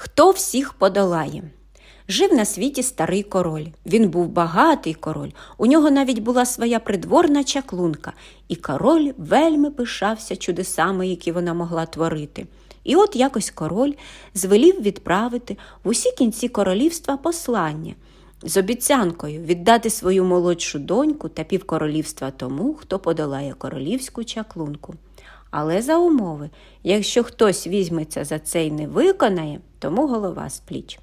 Хто всіх подолає? Жив на світі старий король. Він був багатий король. У нього навіть була своя придворна чаклунка, і король вельми пишався чудесами, які вона могла творити. І от якось король звелів відправити в усі кінці королівства послання з обіцянкою віддати свою молодшу доньку та півкоролівства тому, хто подолає королівську чаклунку. Але за умови, якщо хтось візьметься за це й не виконає, тому голова з пліч.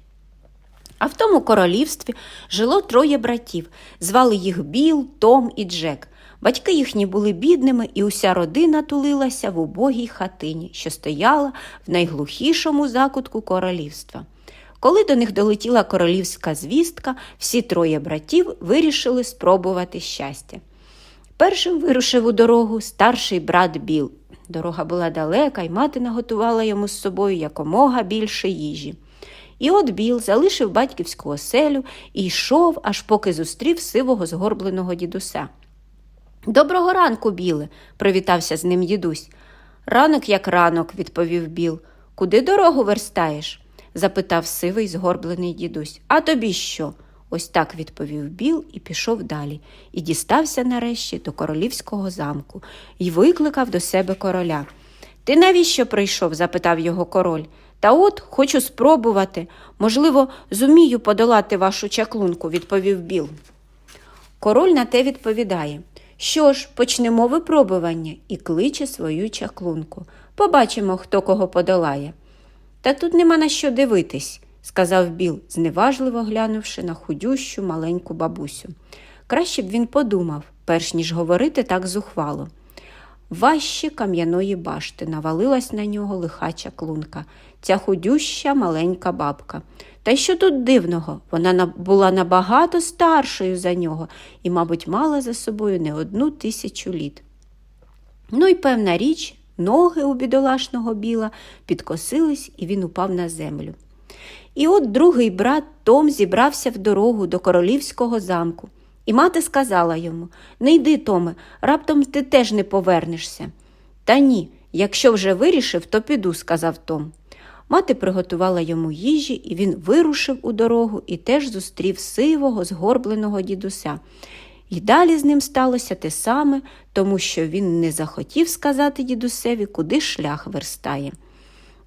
А в тому королівстві жило троє братів. Звали їх Біл, Том і Джек. Батьки їхні були бідними, і уся родина тулилася в убогій хатині, що стояла в найглухішому закутку королівства. Коли до них долетіла королівська звістка, всі троє братів вирішили спробувати щастя. Першим вирушив у дорогу старший брат Біл. Дорога була далека, і мати наготувала йому з собою якомога більше їжі. І от Біл залишив батьківську оселю і йшов, аж поки зустрів сивого згорбленого дідуся. Доброго ранку, Біле, привітався з ним дідусь. Ранок як ранок, відповів Біл. Куди дорогу верстаєш? запитав сивий згорблений дідусь. А тобі що? Ось так відповів Біл і пішов далі, і дістався нарешті до королівського замку і викликав до себе короля. Ти навіщо прийшов? запитав його король. Та от хочу спробувати. Можливо, зумію подолати вашу чаклунку, відповів Біл. Король на те відповідає. Що ж, почнемо випробування і кличе свою чаклунку. Побачимо, хто кого подолає. Та тут нема на що дивитись, сказав Біл, зневажливо глянувши на худющу маленьку бабусю. Краще б він подумав, перш ніж говорити так зухвало. Важче кам'яної башти навалилась на нього лиха чаклунка, ця худюща маленька бабка. Та й що тут дивного? Вона була набагато старшою за нього і, мабуть, мала за собою не одну тисячу літ. Ну й певна річ, ноги у бідолашного біла підкосились, і він упав на землю. І от другий брат Том зібрався в дорогу до королівського замку. І мати сказала йому Не йди, Томе, раптом ти теж не повернешся. Та ні, якщо вже вирішив, то піду, сказав Том. Мати приготувала йому їжі, і він вирушив у дорогу і теж зустрів сивого, згорбленого дідуся. І далі з ним сталося те саме, тому що він не захотів сказати дідусеві, куди шлях верстає.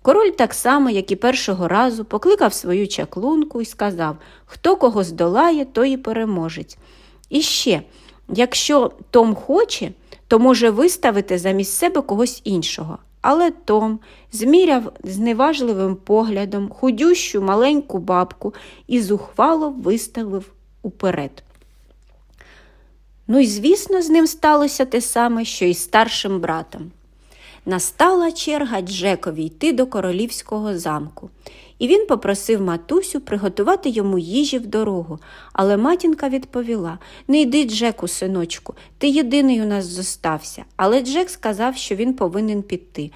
Король так само, як і першого разу, покликав свою чаклунку і сказав, хто кого здолає, той і переможець. І ще, якщо Том хоче, то може виставити замість себе когось іншого. Але Том зміряв зневажливим поглядом худющу маленьку бабку і зухвало виставив уперед. Ну і звісно, з ним сталося те саме, що й старшим братом. Настала черга Джекові йти до королівського замку, і він попросив матусю приготувати йому їжі в дорогу, але матінка відповіла Не йди, Джеку, синочку, ти єдиний у нас зостався. Але Джек сказав, що він повинен піти.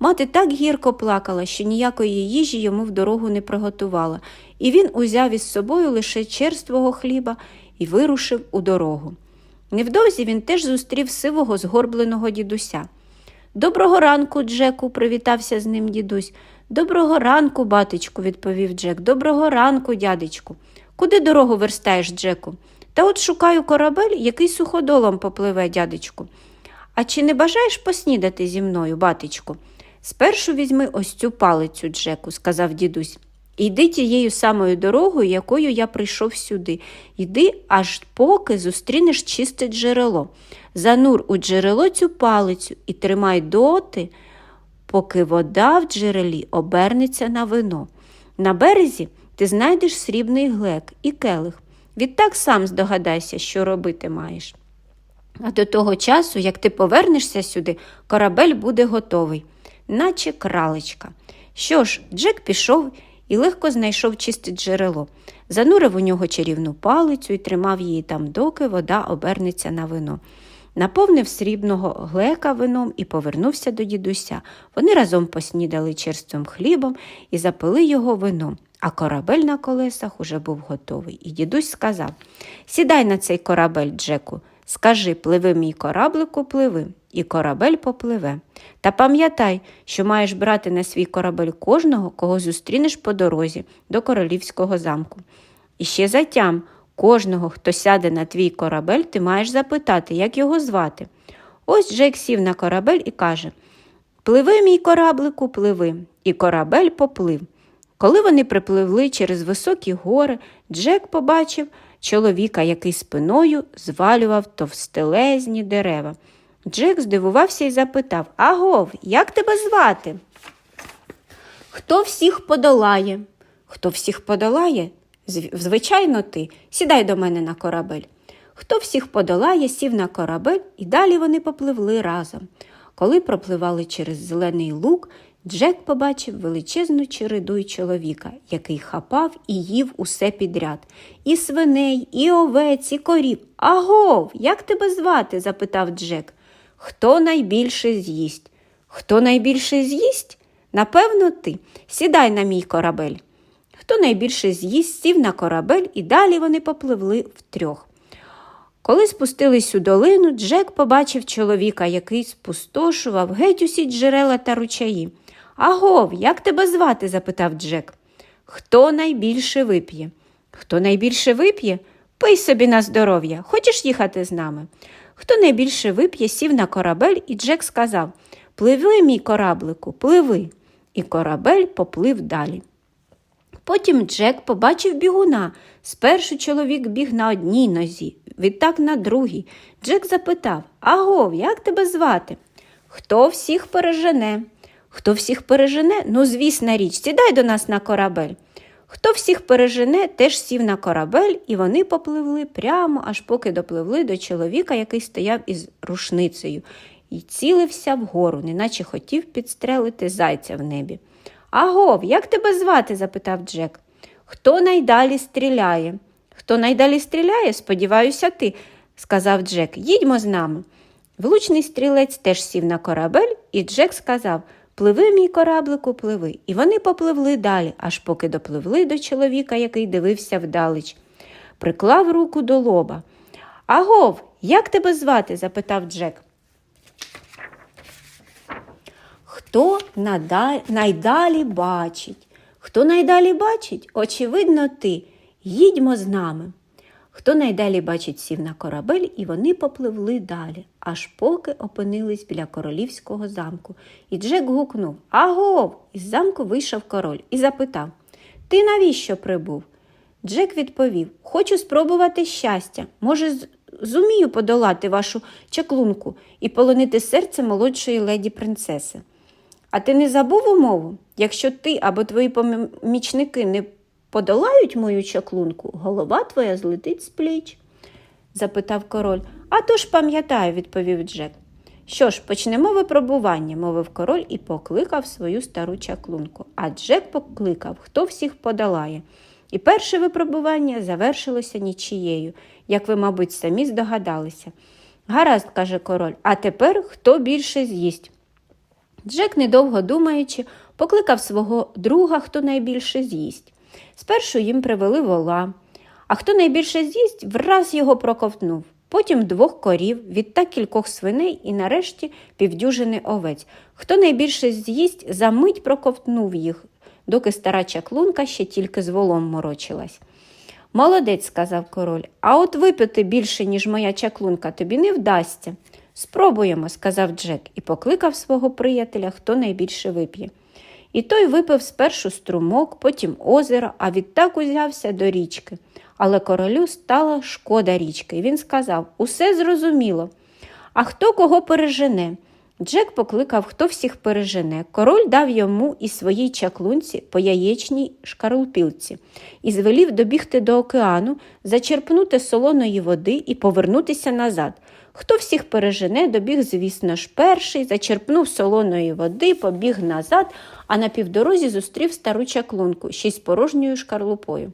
Мати так гірко плакала, що ніякої їжі йому в дорогу не приготувала, і він узяв із собою лише черствого хліба і вирушив у дорогу. Невдовзі він теж зустрів сивого згорбленого дідуся. Доброго ранку, Джеку, привітався з ним дідусь. Доброго ранку, батечку, відповів Джек. Доброго ранку, дядечку. Куди дорогу верстаєш, Джеку? Та от шукаю корабель, який суходолом попливе, дядечку. А чи не бажаєш поснідати зі мною, батечку? Спершу візьми ось цю палицю, Джеку, сказав дідусь. Йди тією самою дорогою, якою я прийшов сюди. Йди, аж поки зустрінеш чисте джерело. Занур у джерело цю палицю і тримай доти, поки вода в джерелі обернеться на вино. На березі ти знайдеш срібний глек і келих. Відтак сам здогадайся, що робити маєш. А до того часу, як ти повернешся сюди, корабель буде готовий, наче кралечка. Що ж, Джек пішов і легко знайшов чисте джерело, занурив у нього чарівну палицю і тримав її там, доки вода обернеться на вино. Наповнив срібного глека вином і повернувся до дідуся. Вони разом поснідали черствим хлібом і запили його вином. А корабель на колесах уже був готовий. І дідусь сказав Сідай на цей корабель, Джеку, скажи, пливи мій кораблику, пливи. І корабель попливе. Та пам'ятай, що маєш брати на свій корабель кожного, кого зустрінеш по дорозі до королівського замку. І ще затям кожного, хто сяде на твій корабель, ти маєш запитати, як його звати. Ось Джек сів на корабель і каже Пливи, мій кораблику, пливи, і корабель поплив. Коли вони припливли через високі гори, Джек побачив чоловіка, який спиною звалював товстелезні дерева. Джек здивувався і запитав Агов, як тебе звати? Хто всіх подолає? Хто всіх подолає? Звичайно, ти. Сідай до мене на корабель. Хто всіх подолає, сів на корабель, і далі вони попливли разом. Коли пропливали через зелений луг, Джек побачив величезну череду й чоловіка, який хапав і їв усе підряд. І свиней, і овець, і корів. Агов, як тебе звати? запитав Джек. Хто найбільше з'їсть? Хто найбільше з'їсть? Напевно, ти. Сідай на мій корабель. Хто найбільше з'їсть, сів на корабель, і далі вони попливли втрьох. Коли спустились у долину, Джек побачив чоловіка, який спустошував геть усі джерела та ручаї. Агов, як тебе звати? запитав Джек. Хто найбільше вип'є? Хто найбільше вип'є? Пий собі на здоров'я. Хочеш їхати з нами? Хто найбільше вип'є, сів на корабель, і Джек сказав Пливи, мій кораблику, пливи. І корабель поплив далі. Потім Джек побачив бігуна. Спершу чоловік біг на одній нозі, відтак на другій. Джек запитав Агов, як тебе звати? Хто всіх пережене? Хто всіх пережене? Ну, звісна річ, сідай до нас на корабель. Хто всіх пережене, теж сів на корабель, і вони попливли прямо, аж поки допливли до чоловіка, який стояв із рушницею, і цілився вгору, неначе хотів підстрелити зайця в небі. Агов, як тебе звати? запитав Джек. Хто найдалі стріляє? Хто найдалі стріляє, сподіваюся, ти, сказав Джек. Їдьмо з нами. Влучний стрілець теж сів на корабель, і Джек сказав Пливи, мій кораблику, пливи. І вони попливли далі, аж поки допливли до чоловіка, який дивився вдалеч. Приклав руку до лоба. Агов, як тебе звати? запитав Джек. Хто найдалі бачить? Хто найдалі бачить? Очевидно, ти. Їдьмо з нами. Хто найдалі бачить, сів на корабель, і вони попливли далі, аж поки опинились біля королівського замку. І Джек гукнув Агов! Із замку вийшов король і запитав Ти навіщо прибув? Джек відповів Хочу спробувати щастя. Може, зумію подолати вашу чаклунку і полонити серце молодшої леді принцеси. А ти не забув умову? Якщо ти або твої помічники не подолають мою чаклунку, голова твоя злетить з пліч, запитав король. А то ж пам'ятаю, відповів Джек. Що ж, почнемо випробування, мовив король і покликав свою стару чаклунку. А Джек покликав, хто всіх подолає. І перше випробування завершилося нічією, як ви, мабуть, самі здогадалися. Гаразд, каже король, а тепер хто більше з'їсть? Джек, недовго думаючи, покликав свого друга, хто найбільше з'їсть. Спершу їм привели вола, а хто найбільше з'їсть, враз його проковтнув. Потім двох корів, відтак кількох свиней і нарешті півдюжини овець. Хто найбільше з'їсть, за мить проковтнув їх, доки стара чаклунка ще тільки з волом морочилась. Молодець, сказав король, а от випити більше, ніж моя чаклунка, тобі не вдасться. Спробуємо, сказав Джек і покликав свого приятеля, хто найбільше вип'є. І той випив спершу струмок, потім озеро, а відтак узявся до річки. Але королю стала шкода річки, і він сказав Усе зрозуміло. А хто кого пережене? Джек покликав, хто всіх пережене. Король дав йому і своїй чаклунці по яєчній шкарлупілці і звелів добігти до океану, зачерпнути солоної води і повернутися назад. Хто всіх пережене, добіг, звісно ж, перший, зачерпнув солоної води, побіг назад, а на півдорозі зустрів стару чаклунку, ще й з порожньою шкарлупою.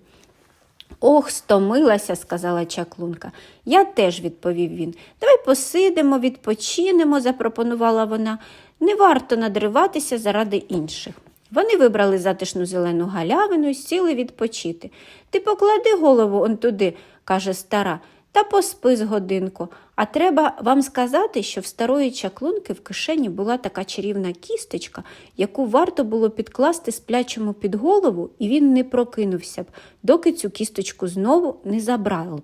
Ох, стомилася, сказала чаклунка. Я теж, відповів він. Давай посидимо, відпочинемо, запропонувала вона. Не варто надриватися заради інших. Вони вибрали затишну зелену галявину і сіли відпочити. Ти поклади голову он туди, каже стара. Та поспи з годинку. А треба вам сказати, що в старої чаклунки в кишені була така чарівна кісточка, яку варто було підкласти сплячому під голову, і він не прокинувся б, доки цю кісточку знову не забрали б.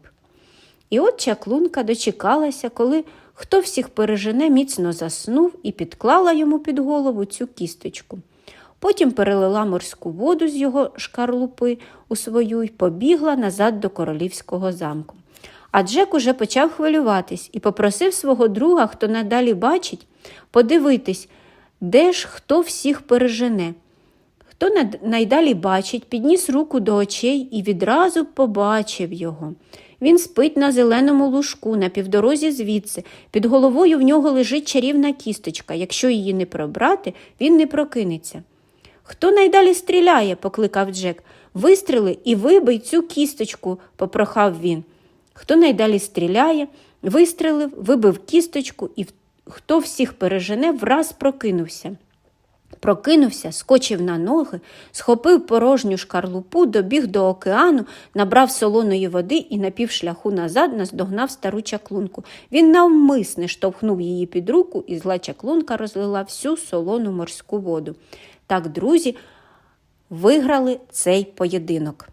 І от чаклунка дочекалася, коли хто всіх пережене, міцно заснув і підклала йому під голову цю кісточку. Потім перелила морську воду з його шкарлупи у свою й побігла назад до королівського замку. А Джек уже почав хвилюватись і попросив свого друга, хто надалі бачить, подивитись, де ж хто всіх пережене. Хто найдалі бачить, підніс руку до очей і відразу побачив його. Він спить на зеленому лужку, на півдорозі звідси. Під головою в нього лежить чарівна кісточка. Якщо її не пробрати, він не прокинеться. Хто найдалі стріляє? покликав Джек. Вистріли і вибий цю кісточку, попрохав він. Хто найдалі стріляє, вистрелив, вибив кісточку, і хто всіх пережене, враз прокинувся. Прокинувся, скочив на ноги, схопив порожню шкарлупу, добіг до океану, набрав солоної води і на півшляху назад наздогнав стару чаклунку. Він навмисне штовхнув її під руку, і зла чаклунка розлила всю солону морську воду. Так друзі виграли цей поєдинок.